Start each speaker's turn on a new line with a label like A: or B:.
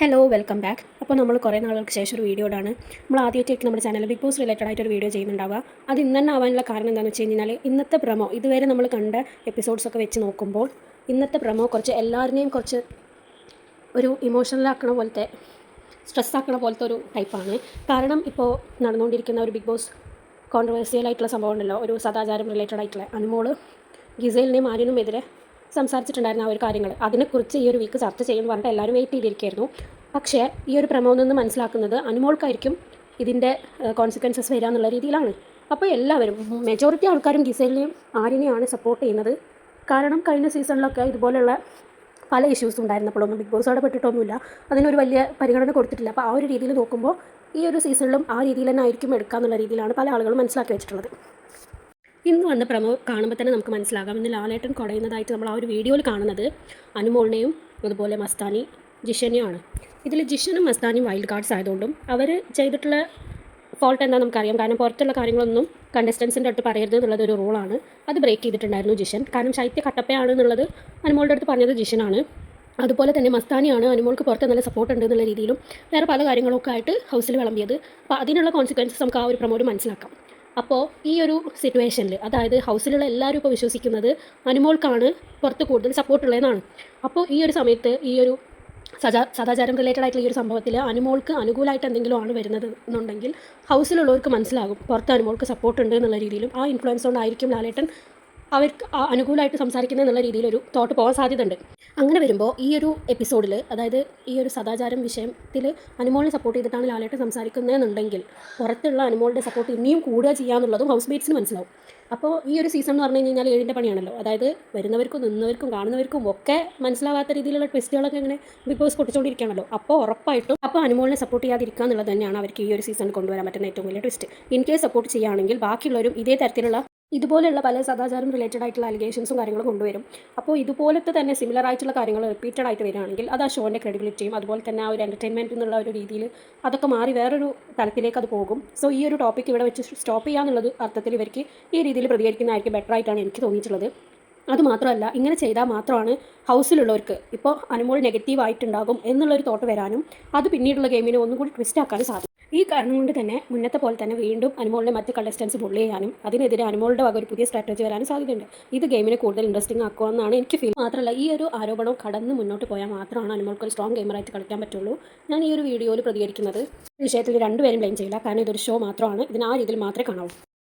A: Hello welcome back അപ്പോൾ നമ്മൾ കുറേ നാളുകൾക്ക് ശേഷം ഒരു വീഡിയോ ആണ് നമ്മൾ ആദ്യമായിട്ട് നമ്മുടെ ചാനൽ ബിഗ് ബോസ് റിലേറ്റഡ് ആയിട്ട് ഒരു വീഡിയോ ചെയ്യുന്നുണ്ടാവുക. അത് ഇന്ന് തന്നെ ആവാനുള്ള കാരണം എന്താണെന്ന് വെച്ച് കഴിഞ്ഞാൽ ഇന്നത്തെ പ്രമോ ഇതുവരെ നമ്മൾ കണ്ട എപ്പിസോഡ്സ് ഒക്കെ വെച്ച് നോക്കുമ്പോൾ ഇന്നത്തെ പ്രമോ കുറച്ച് എല്ലാവരുടെയും കുറച്ച് ഒരു ഇമോഷണലാക്കണ പോലത്തെ സ്ട്രെസ് ആക്കണ പോലത്തെ ഒരു ടൈപ്പാണ് കാരണം ഇപ്പോൾ നടന്നുകൊണ്ടിരിക്കുന്ന ഒരു ബിഗ് ബോസ് കോൺട്രവേഴ്സിയൽ ആയിട്ടുള്ള സംഭവം ഉണ്ടല്ലോ. ഒരു സദാചാരം റിലേറ്റഡ് ആയിട്ടുള്ള അനുമോൾ ഗിസൈലിനെയും ആര്യനും എതിരെ സംസാരിച്ചിട്ടുണ്ടായിരുന്ന ആ ഒരു കാര്യങ്ങൾ. അതിനെക്കുറിച്ച് ഈ ഒരു വീക്ക് ചർച്ച ചെയ്യുമെന്ന് പറഞ്ഞിട്ട് എല്ലാവരും വെയിറ്റ് ചെയ്തിരിക്കുകയായിരുന്നു. പക്ഷേ ഈ ഒരു പ്രമോയിൽ നിന്ന് മനസ്സിലാക്കുന്നത് അനുമോൾക്കായിരിക്കും ഇതിന്റെ കോൺസിക്വൻസസ് വരിക എന്നുള്ള രീതിയിലാണ്. അപ്പോൾ എല്ലാവരും മെജോറിറ്റി ആൾക്കാരും ഗിസേലിനെയും ആര്യനെയാണ് സപ്പോർട്ട് ചെയ്യുന്നത്. കാരണം കഴിഞ്ഞ സീസണിലൊക്കെ ഇതുപോലെയുള്ള പല ഇഷ്യൂസ് ഉണ്ടായിരുന്നപ്പോഴൊന്നും ബിഗ് ബോസ് ഇടപെട്ടിട്ടൊന്നുമില്ല അതിനൊരു വലിയ പരിഗണന കൊടുത്തിട്ടില്ല. അപ്പോൾ ആ ഒരു രീതിയിൽ നോക്കുമ്പോൾ ഈ ഒരു സീസണിലും ആ രീതിയിൽ തന്നെ ആയിരിക്കും എടുക്കുക എന്നുള്ള രീതിയിലാണ് പല ആളുകളും മനസ്സിലാക്കി വെച്ചിട്ടുള്ളത്. ഇന്ന് വന്ന പ്രമോ കാണുമ്പോൾ തന്നെ നമുക്ക് മനസ്സിലാകാം. ഇന്ന് ലാലേട്ടൻ കുടയുന്നതായിട്ട് നമ്മൾ ആ ഒരു വീഡിയോയിൽ കാണുന്നത് അനുമോളിനെയും അതുപോലെ മസ്താനി ജിഷനെയുമാണ്. ഇതിൽ ജിഷനും മസ്താനിയും വൈൽഡ് കാർഡ്സ് ആയതുകൊണ്ടും അവർ ചെയ്തിട്ടുള്ള ഫോൾട്ട് എന്താ നമുക്കറിയാം. കാരണം പുറത്തുള്ള കാര്യങ്ങളൊന്നും കണ്ടസ്റ്റൻസിന്റെ അടുത്ത് പറയരുത് എന്നുള്ളത് ഒരു റൂളാണ് അത് ബ്രേക്ക് ചെയ്തിട്ടുണ്ടായിരുന്നു ജിഷൻ. കാരണം ശൈത്യ കട്ടപ്പയാണ് എന്നുള്ളത് അനുമോളുടെ അടുത്ത് പറഞ്ഞത് ജിഷനാണ്. അതുപോലെ തന്നെ മസ്താനിയാണ് അനുമോൾക്ക് പുറത്ത് നല്ല സപ്പോർട്ട് ഉണ്ട് എന്നുള്ള രീതിയിലും വേറെ പല കാര്യങ്ങളൊക്കെ ആയിട്ട് ഹൗസിൽ വിളമ്പിയത്. അപ്പോൾ അതിനുള്ള കോൺസിക്വൻസസ് നമുക്ക് ആ ഒരു പ്രമോട്ട് മനസ്സിലാക്കാം. അപ്പോൾ ഈ ഒരു സിറ്റുവേഷനിൽ അതായത് ഹൗസിലുള്ള എല്ലാവരും ഇപ്പോൾ വിശ്വസിക്കുന്നത് അനുമോൾക്കാണ് പുറത്ത് കൂടുതൽ സപ്പോർട്ടുള്ളതെന്നാണ് അപ്പോൾ ഈ ഒരു സമയത്ത് ഈ ഒരു സദാ സദാചാരം റിലേറ്റഡ് ആയിട്ടുള്ള ഈ ഒരു സംഭവത്തിൽ അനുമോൾക്ക് അനുകൂലമായിട്ട് എന്തെങ്കിലും ആണ് വരുന്നത് എന്നുണ്ടെങ്കിൽ ഹൗസിലുള്ളവർക്ക് മനസ്സിലാകും പുറത്ത് അനുമോൾക്ക് സപ്പോർട്ട് ഉണ്ട് എന്നുള്ള രീതിയിലും ആ ഇൻഫ്ലുവൻസ് കൊണ്ടായിരിക്കും ലാലേട്ടൻ അവർക്ക് അനുകൂലമായിട്ട് സംസാരിക്കുന്നത് എന്നുള്ള രീതിയിലൊരു തോട്ട് പോകാൻ സാധ്യതയുണ്ട്. അങ്ങനെ വരുമ്പോൾ ഈ ഒരു എപ്പിസോഡിൽ അതായത് ഈ ഒരു സദാചാരം വിഷയത്തിൽ അനുമോളിനെ സപ്പോർട്ട് ചെയ്തിട്ടാണ് ലാലേട്ട് സംസാരിക്കുന്നതെന്നുണ്ടെങ്കിൽ പുറത്തുള്ള അനുമോളുടെ സപ്പോർട്ട് ഇനിയും കൂടുക ചെയ്യാന്നുള്ളതും ഹൗസ് മേറ്റ്സിന് മനസ്സിലാവും. അപ്പോൾ ഈ ഒരു സീസൺ എന്ന് പറഞ്ഞു കഴിഞ്ഞാൽ ഏഴിന്റെ പണിയാണല്ലോ. അതായത് വരുന്നവർക്കും നിന്നവർക്കും കാണുന്നവർക്കും ഒക്കെ മനസ്സിലാവാത്ത രീതിയിലുള്ള ട്വിസ്റ്റുകളൊക്കെ ഇങ്ങനെ ബിഗ് ബോസ് പൊട്ടിച്ചുകൊണ്ടിരിക്കുകയാണല്ലോ അപ്പോൾ ഉറപ്പായിട്ടും അപ്പോൾ അനുമോളിനെ സപ്പോർട്ട് ചെയ്യാതിരിക്കുക എന്നുള്ളത് തന്നെയാണ് അവർക്ക് ഈ ഒരു സീസൺ കൊണ്ടുവരാൻ പറ്റുന്ന ഏറ്റവും വലിയ ട്വിസ്റ്റ് ഇൻ കേസ് സപ്പോർട്ട് ചെയ്യുകയാണെങ്കിൽ ബാക്കിയുള്ളവരും ഇതേ തരത്തിലുള്ള ഇതുപോലെയുള്ള പല സദാചാരം റിലേറ്റഡ് ആയിട്ടുള്ള അലിഗേഷൻസും കാര്യങ്ങളും കൊണ്ടുവരും. അപ്പോൾ ഇതുപോലത്തെ തന്നെ സിമിലർ ആയിട്ടുള്ള കാര്യങ്ങൾ റിപ്പീറ്റഡ് ആയിട്ട് വരികയാണെങ്കിൽ അത് ആ ഷോന്റെ ക്രെഡിബിലിറ്റിയും അതുപോലെ തന്നെ ആ ഒരു എന്റർടൈൻമെന്റ് എന്നുള്ള ഒരു രീതിയിൽ അതൊക്കെ മാറി വേറൊരു തലത്തിലേക്ക് അത് പോകും. സോ ഈ ഒരു ടോപ്പിക് ഇവിടെ വെച്ച് സ്റ്റോപ്പ് ചെയ്യാന്നുള്ളത് അർത്ഥത്തിൽ ഇവർക്ക് ഈ രീതിയിൽ പ്രതികരിക്കുന്നതായിരിക്കും ബെറ്റർ ആയിട്ടാണ് എനിക്ക് തോന്നിയിട്ടുള്ളത്. അത് മാത്രമല്ല ഇങ്ങനെ ചെയ്താൽ മാത്രമാണ് ഹൗസിലുള്ളവർക്ക് ഇപ്പോൾ അനുമോൾ നെഗറ്റീവ് ആയിട്ടുണ്ടാകും എന്നുള്ളൊരു തോട്ട് വരാനും അത് പിന്നീടുള്ള ഗെയിമിനെ ഒന്നും കൂടി ട്വിസ്റ്റ് ആക്കാനും സാധിക്കും. ഈ കാരണം കൊണ്ട് തന്നെ മുന്നത്തെ പോലെ തന്നെ വീണ്ടും അനുമോളിനെ മറ്റ് കണ്ടസ്റ്റൻസ് പുള്ളി ചെയ്യാനും അതിനെതിരെ അനുമോളുടെ വക ഒരു പുതിയ സ്ട്രാറ്റജി വരാനും സാധ്യതയുണ്ട്. ഇത് ഗെയിമിനെ കൂടുതൽ ഇൻട്രസ്റ്റിംഗ് ആക്കുമെന്നാണ് എനിക്ക് ഫീൽ മാത്രമല്ല ഈ ഒരു ആരോപണം കടന്ന് മുന്നോട്ട് പോയാൽ മാത്രമാണ് അനുമോൾക്ക് ഒരു സ്ട്രോങ് ഗെയിമറായിട്ട് കളിക്കാൻ പറ്റുള്ളൂ. ഞാൻ ഈ ഒരു വീഡിയോയിൽ പ്രതികരിക്കുന്നത് വിഷയത്തിൽ രണ്ടുപേരും ബ്ലെയിം ചെയ്യില്ല. കാരണം ഇതൊരു ഷോ മാത്രമാണ്. ഇതിന് ആ രീതിയിൽ മാത്രമേ കാണാവൂ.